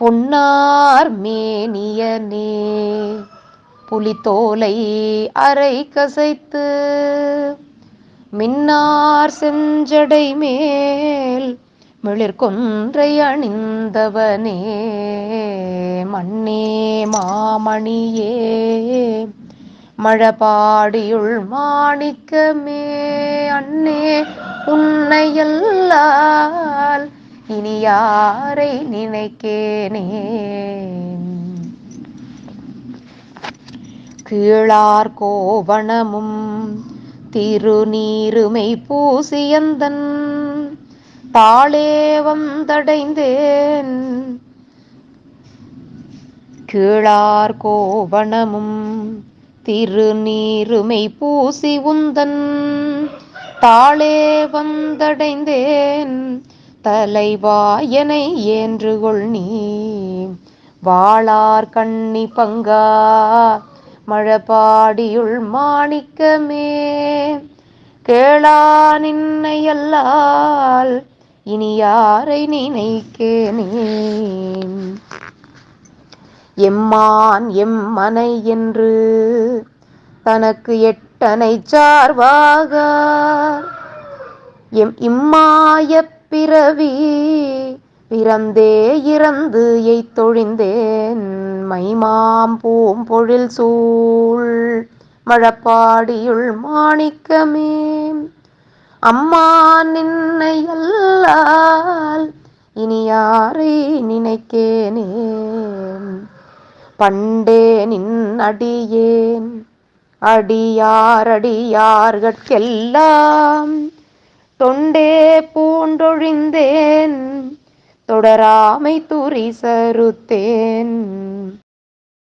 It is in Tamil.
பொன்னார் மேனியனே புலித்தோலை அரை கசைத்து மின்னார் செஞ்சடை மேல் மிளிர்கொன்றை அணிந்தவனே மண்ணே மாமணியே மழபாடியுள் மாணிக்கமே அண்ணே உன்னையல்லா இனி யாரை நினைக்கேனே? கீழார் கோவணமும் திருநீருமை பூசியந்தன் தாளே வந்தடைந்தேன். கீழார் கோவணமும் திருநீருமை பூசி உந்தன் தாளே வந்தடைந்தேன். தலைவாயனை ஏன்றுகொள் நீ? வாளார் கண்ணி பங்கா மழபாடியுள் மாணிக்கமே. கேளா நின்னையல்லால் இனி யாரை நினைக்கேனே எம்மான் எம்மனை என்று தனக்கு எட்டனை சார்வாக. எம் இம்மாய பிறவி பிறந்தே இறந்து எய்த்தொழிந்தேன் மைமாம் பூம் பொழில் சூழ் மழப்பாடியுள் மாணிக்கமே. அம்மா நின்னை அல்லால் இனி யாரை நினைக்கேனே. பண்டே நின் அடியேன். அடியார் அடியார்கட்கெல்லாம் தொண்டே பூண்டொழிந்தேன் தொடராமை துரி சருத்தேன்